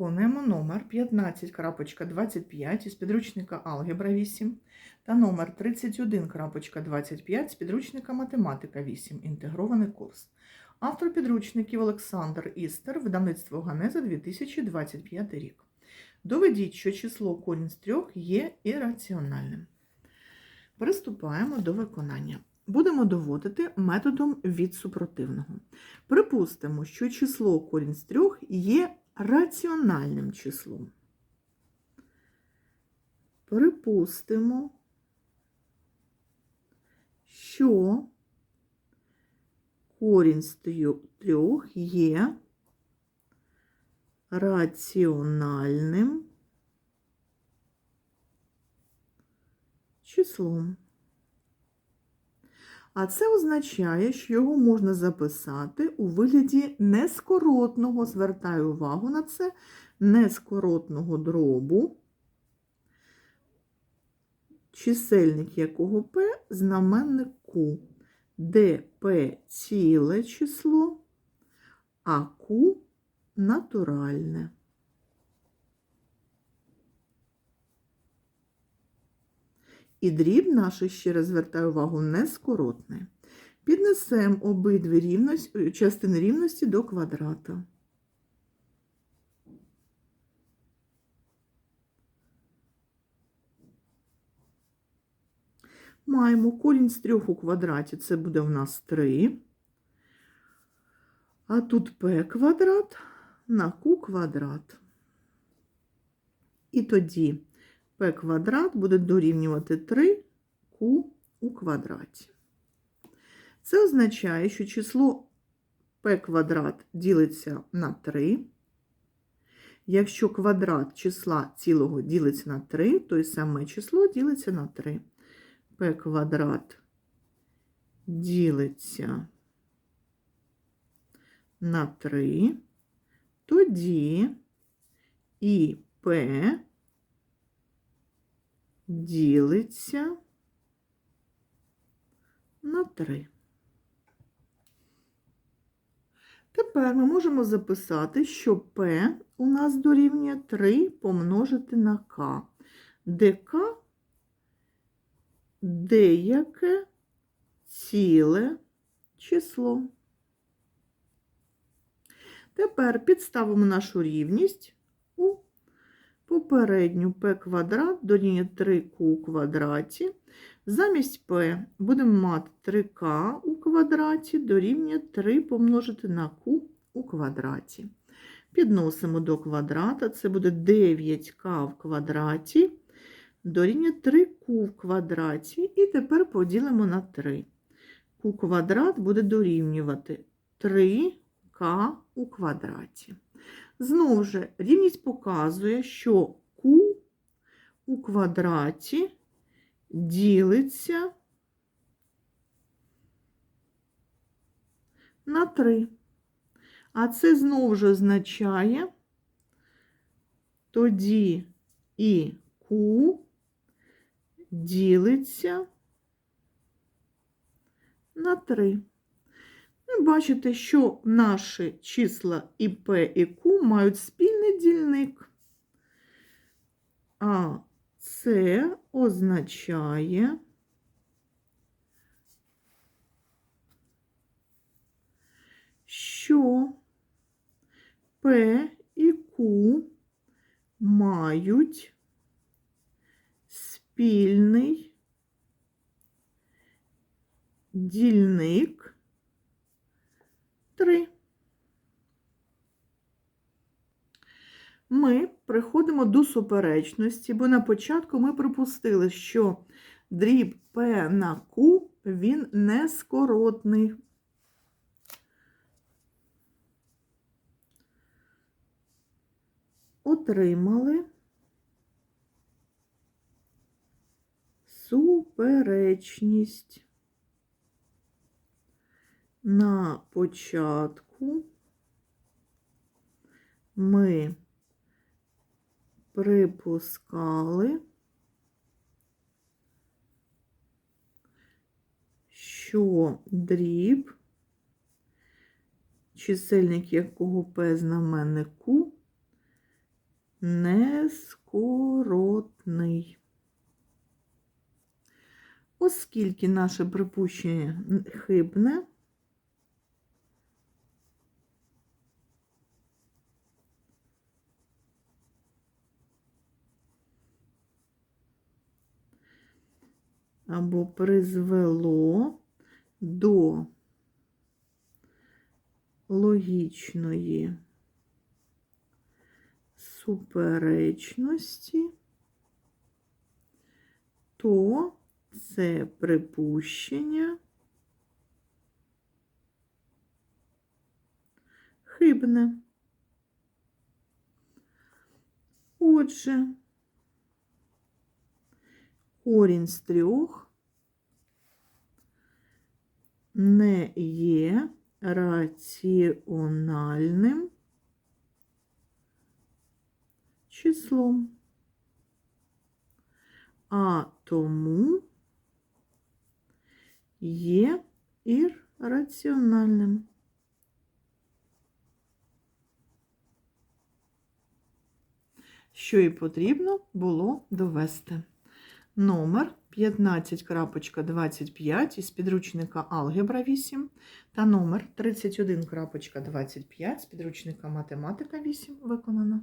Виконуємо номер 15.25 із підручника Алгебра 8 та номер 31.25 з підручника Математика 8. Інтегрований курс. Автор підручників Олександр Істер, видавництво Ганеза 2025 рік. Доведіть, що число корінь з трьох є ірраціональним. Приступаємо до виконання. Будемо доводити методом від супротивного. Припустимо, що число корінь з трьох є раціональним числом. Припустимо, що корінь з трьох- є раціональним числом. А це означає, що його можна записати у вигляді нескоротного, звертаю увагу на це, нескоротного дробу, чисельник якого P, знаменник Q, де P ціле число, а Q натуральне. І дріб наш, ще раз звертаю увагу, нескоротний. Піднесемо обидві рівності, частини рівності до квадрата. Маємо корінь з трьох у квадраті, це буде в нас 3. А тут p квадрат на q квадрат. І тоді p квадрат буде дорівнювати 3q у квадраті. Це означає, що число p квадрат ділиться на 3. Якщо квадрат числа цілого ділиться на 3, то і саме число ділиться на 3. p квадрат ділиться на 3, тоді і p ділиться на 3. Тепер ми можемо записати, що p у нас дорівнює 3 помножити на k, де k деяке ціле число. Тепер підставимо нашу рівність попередню p квадрат дорівнює 3q у квадраті. Замість p будемо мати 3k у квадраті дорівнює 3 помножити на q у квадраті. Підносимо до квадрата, це буде 9k в квадраті, дорівнює 3q в квадраті. І тепер поділимо на 3. q квадрат буде дорівнювати 3k у квадраті. Знову ж, рівність показує, що q у квадраті ділиться на 3. А це знову ж означає тоді і q ділиться на 3. Бачите, що наші числа і P, і Q мають спільний дільник. А це означає, що P і Q мають спільний дільник 3. Ми приходимо до суперечності, бо на початку ми припустили, що дріб P на Q, він нескоротний. Отримали суперечність. На початку ми припускали, що дріб, чисельник якого P знаменник Q, нескоротний. Оскільки наше припущення хибне, або призвело до логічної суперечності, то це припущення хибне. Отже, корінь з трьох не є раціональним числом, а тому є ірраціональним. Що і потрібно було довести. Номер 15.25 із підручника Алгебра 8 та номер 31.25 з підручника Математика 8 виконано.